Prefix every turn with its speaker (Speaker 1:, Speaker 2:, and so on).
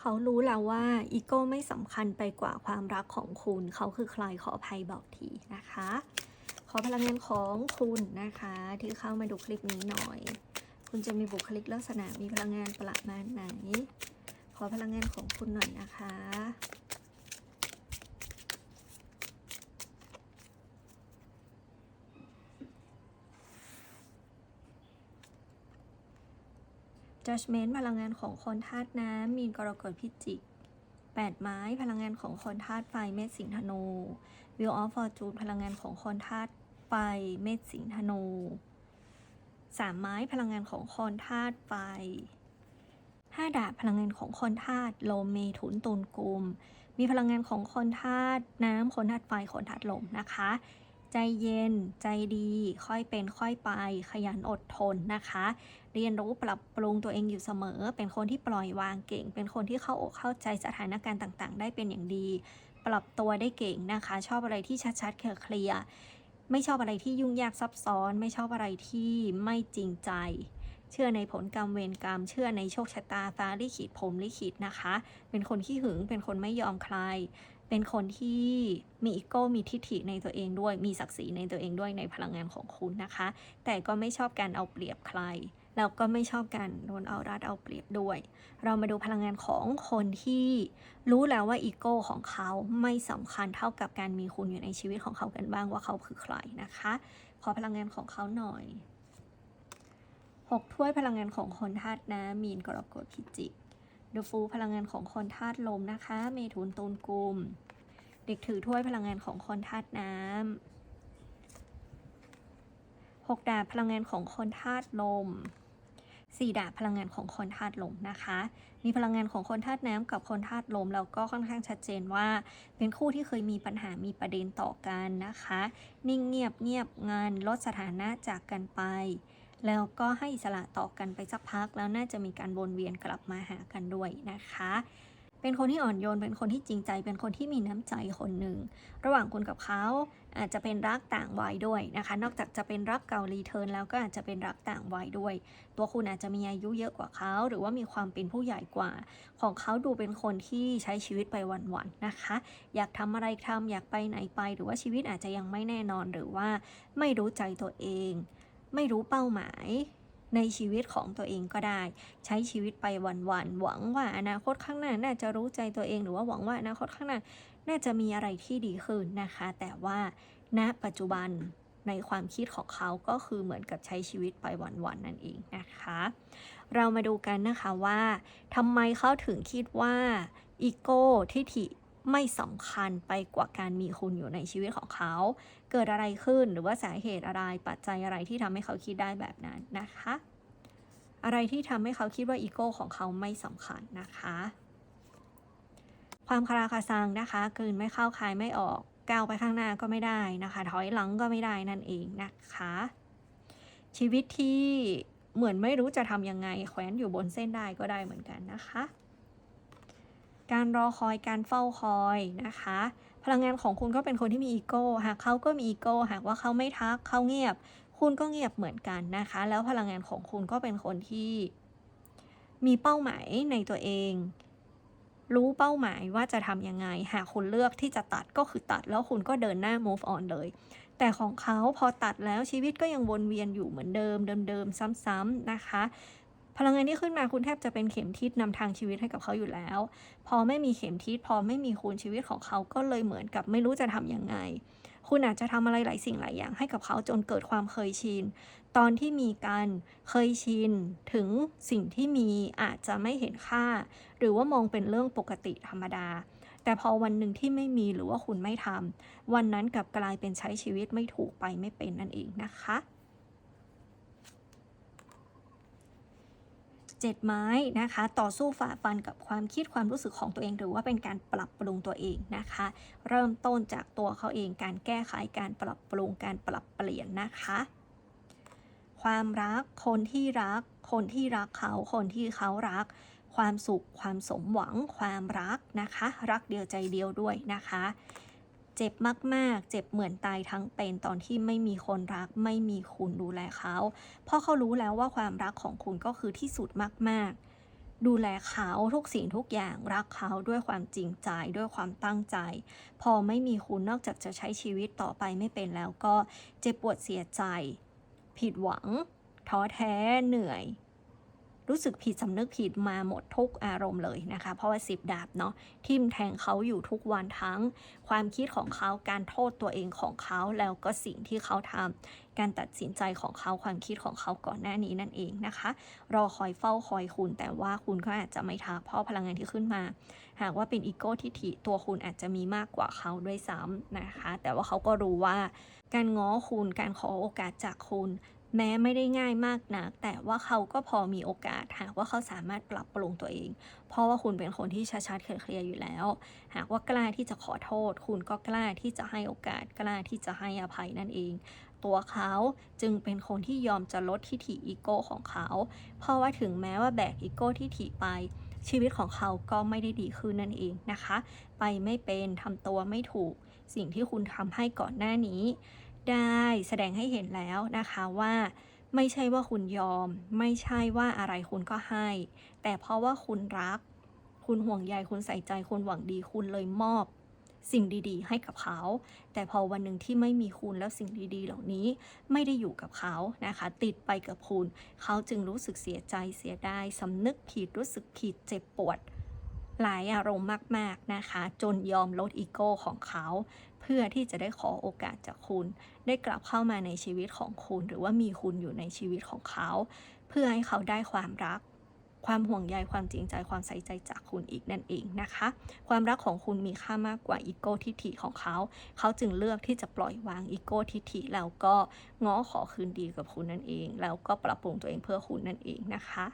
Speaker 1: เขารู้แล้วว่าอีโก้ไม่สำคัญไปกว่าความรักของคุณ เขาคือใครขออภัยบอกทีนะคะ ขอพลังงานของคุณนะคะ ที่เข้ามาดูคลิปนี้หน่อย คุณจะมีบุคลิกลักษณะมีพลังงานประมาณไหน ขอพลังงานของคุณหน่อยนะคะ Judgment พลังงานของคนธาตุน้ำมีนกรกฎพิจิก8 ไม้พลังงานของคนธาตุไฟเมษสิงธนู Wheel of Fortune พลังงานของคนธาตุไฟเมษสิงธนู3ไม้พลังงานของคนธาตุไฟ5ดาบพลังงานของคนธาตุลมเมถุนตุลกุม มีพลังงานของคนธาตุน้ำคนธาตุไฟคนธาตุลมนะคะ ใจเย็น ใจดี ค่อยเป็นค่อยไป ขยันอดทนนะคะ เรียนรู้ปรับปรุงตัวเองอยู่เสมอ เป็นคนที่ปล่อยวางเก่ง เป็นคนที่เข้าอกเข้าใจสถานการณ์ต่างๆ ได้เป็นอย่างดี ปรับตัวได้เก่งนะคะ ชอบอะไรที่ชัดๆเคลียร์ไม่ชอบอะไรที่ยุ่งยากซับซ้อน ไม่ชอบอะไรที่ไม่จริงใจ เชื่อในผลกรรมเวรกรรม เชื่อในโชคชะตาฟ้าลิขิตผมลิขิตนะคะ เป็นคนขี้หึง เป็นคนไม่ยอมใคร เป็นคนที่มีอีโก้มีทิฐิในตัวเองด้วย มีศักดิ์ศรีในตัวเองด้วยในพลังงานของคุณนะคะ แต่ก็ไม่ชอบการเอาเปรียบใครแล้วก็ไม่ชอบการโดนเอารัดเอาเปรียบด้วย เรามาดูพลังงานของคนที่รู้แล้วว่าอีโก้ของเขาไม่สำคัญเท่ากับการมีคุณอยู่ในชีวิตของเขากันบ้างว่าเขาคือใครนะคะ ขอพลังงานของเขาหน่อยหกถ้วยพลังงานของคนธาตุน้ำมีนกรกฎพิจิก เดอะฟูพลังงานของคนธาตุลมนะคะ เมถุนตูนกุม เด็กถือถ้วยพลังงานของคนธาตุน้ำหกดาบพลังงานของคนธาตุลมสี่ดาบพลังงานของคนธาตุลมนะคะ มีพลังงานของคนธาตุน้ำกับคนธาตุลมเราก็ค่อนข้างชัดเจนว่า เป็นคู่ที่เคยมีปัญหามีประเด็นต่อกันนะคะ นิ่งเงียบเงียบงานลดสถานะจากกันไป แล้วก็ให้อิสระต่อกันไปสักพัก แล้วน่าจะมีการวนเวียนกลับมาหากันด้วยนะคะ เป็นคนที่อ่อนโยน เป็นคนที่จริงใจ เป็นคนที่มีน้ำใจคนหนึ่ง ระหว่างคุณกับเขาอาจจะเป็นรักต่างวัยด้วยนะคะ นอกจากจะเป็นรักเก่ารีเทิร์นแล้วก็อาจจะเป็นรักต่างวัยด้วย ตัวคุณอาจจะมีอายุเยอะกว่าเขา หรือว่ามีความเป็นผู้ใหญ่กว่า ของเขาดูเป็นคนที่ใช้ชีวิตไปวันๆนะคะ อยากทำอะไรทำอยากไปไหนไป หรือว่าชีวิตอาจจะยังไม่แน่นอน หรือว่าไม่รู้ใจตัวเอง ไม่รู้เป้าหมายในชีวิตของตัวเองก็ได้ ใช้ชีวิตไปวันๆหวังว่าอนาคตข้างหน้าน่าจะรู้ใจตัวเองหรือว่าหวังว่าอนาคตข้างหน้าน่าจะมีอะไรที่ดีขึ้นนะคะ แต่ว่าณปัจจุบันในความคิดของเขาก็คือเหมือนกับใช้ชีวิตไปวันๆนั่นเองนะคะ เรามาดูกันนะคะว่าทำไมเขาถึงคิดว่าอีโก้ทิฐิ ไม่สำคัญไปกว่าการมีคุณอยู่ในชีวิตของเขา เกิดอะไรขึ้นหรือว่าสาเหตุอะไรปัจจัยอะไรที่ทำให้เขาคิดได้แบบนั้นนะคะ อะไรที่ทำให้เขาคิดว่าอีโก้ของเขาไม่สำคัญนะคะ ความคาราคาซังนะคะกลืนไม่เข้าคายไม่ออกก้าวไปข้างหน้าก็ไม่ได้นะคะ ถอยหลังก็ไม่ได้นั่นเองนะคะ ชีวิตที่เหมือนไม่รู้จะทำยังไงแขวนอยู่บนเส้นได้ก็ได้เหมือนกันนะคะ การรอคอยการเฝ้าคอยนะคะ พลังงานของคุณก็เป็นคนที่มีอีโก้หากเขาก็มีอีโก้หากว่าเขาไม่ทักเขาเงียบ คุณก็เงียบเหมือนกันนะคะ แล้วพลังงานของคุณก็เป็นคนที่ มีเป้าหมายในตัวเอง รู้เป้าหมายว่าจะทำยังไง หากคุณเลือกที่จะตัดก็คือตัด แล้วคุณก็เดินหน้า move on เลย แต่ของเขาพอตัดแล้วชีวิตก็ยังวนเวียนอยู่เหมือนเดิมเดิมๆซ้ำๆนะคะ พลังงานที่ขึ้นมาคุณแทบจะเป็นเข็มทิศนำทางชีวิตให้กับเขาอยู่แล้ว พอไม่มีเข็มทิศพอไม่มีคุณชีวิตของเขาก็เลยเหมือนกับไม่รู้จะทำยังไง คุณอาจจะทำอะไรหลายสิ่งหลายอย่างให้กับเขาจนเกิดความเคยชิน ตอนที่มีการเคยชินถึงสิ่งที่มีอาจจะไม่เห็นค่า หรือว่ามองเป็นเรื่องปกติธรรมดา แต่พอวันหนึ่งที่ไม่มีหรือว่าคุณไม่ทำวันนั้นกลับกลายเป็นใช้ชีวิตไม่ถูกไปไม่เป็นนั่นเองนะคะ เจ็ดไม้นะคะ ต่อสู้ฝ่าฟันกับความคิดความรู้สึกของตัวเอง หรือว่าเป็นการปรับปรุงตัวเองนะคะ เริ่มต้นจากตัวเขาเองการแก้ไขการปรับปรุงการปรับเปลี่ยนนะคะ ความรักคนที่รัก คนที่รักเขาคนที่เขารัก ความสุขความสมหวัง ความรักนะคะ รักเดียวใจเดียวด้วยนะคะ เจ็บมากๆ เจ็บเหมือนตายทั้งเป็นตอนที่ไม่มีคนรัก ไม่มีคุณดูแลเขา เพราะเขารู้แล้วว่าความรักของคุณก็คือที่สุดมาก ๆ ดูแลเขาทุกสิ่งทุกอย่างรักเขาด้วยความจริงใจด้วยความตั้งใจ พอไม่มีคุณนอกจากจะใช้ชีวิตต่อไปไม่เป็นแล้วก็เจ็บปวดเสียใจ ผิดหวังท้อแท้เหนื่อย รู้สึกผิดสำนึกผิดมาหมดทุกอารมณ์เลยนะคะ เพราะว่าสิบดาบเนาะทิมแทงเขาอยู่ทุกวันทั้ง ความคิดของเขาการโทษตัวเองของเขาแล้วก็สิ่งที่เขาทำการตัดสินใจของเขาความคิดของเขาก่อนหน้านี้นั่นเองนะคะรอคอยเฝ้าคอยคุณแต่ว่าคุณก็อาจจะไม่ทักเพราะพลังงานที่ขึ้นมา หากว่าเป็นอีโก้ทิฐิตัวคุณอาจจะมีมากกว่าเขาด้วยซ้ำนะคะ แต่ว่าเขาก็รู้ว่าการง้อคุณการขอโอกาสจากคุณ แม้ไม่ได้ง่ายมากนัก แต่ว่าเขาก็พอมีโอกาสหากว่าเขาสามารถปรับปรุงตัวเอง เพราะว่าคุณเป็นคนที่ชัดๆเคลียร์อยู่แล้ว หากว่ากล้าที่จะขอโทษ คุณก็กล้าที่จะให้โอกาสกล้าที่จะให้อภัยนั่นเอง ตัวเขาจึงเป็นคนที่ยอมจะลดทิฐิอีโก้ของเขา เพราะว่าถึงแม้ว่าแบกอีโก้ทิฐิไปชีวิตของเขาก็ไม่ได้ดีขึ้นนั่นเองนะคะ ไปไม่เป็นทำตัวไม่ถูก สิ่งที่คุณทำให้ก่อนหน้านี้ ได้แสดงให้เห็นแล้วนะคะว่า ไม่ใช่ว่าคุณยอม ไม่ใช่ว่าอะไรคุณก็ให้ แต่เพราะว่าคุณรัก คุณห่วงใยคุณใส่ใจคุณหวังดีคุณเลยมอบ สิ่งดีๆ ให้กับเขา แต่พอวันหนึ่งที่ไม่มีคุณแล้วสิ่งดีๆ เหล่านี้ไม่ได้อยู่กับเขานะคะ ติดไปกับคุณ เขาจึงรู้สึกเสียใจเสียดายสำนึกผิดรู้สึกผิดเจ็บปวด หลายอารมณ์มาก ๆ นะคะ จนยอมลดอีโก้ของเขา เพื่อที่จะได้ขอโอกาสจากคุณ ได้กลับเข้ามาในชีวิตของคุณ หรือว่ามีคุณอยู่ในชีวิตของเขา เพื่อให้เขาได้ความรัก ความห่วงใยความจริงใจความใส่ใจจากคุณอีกนั่นเองนะคะ ความรักของคุณมีค่ามากกว่าอีโก้ทิฐิของเขา เขาจึงเลือกที่จะปล่อยวางอีโก้ทิฐิแล้วก็ง้อขอคืนดีกับคุณนั่นเอง แล้วก็ปรับปรุงตัวเองเพื่อคุณนั่นเองนะคะ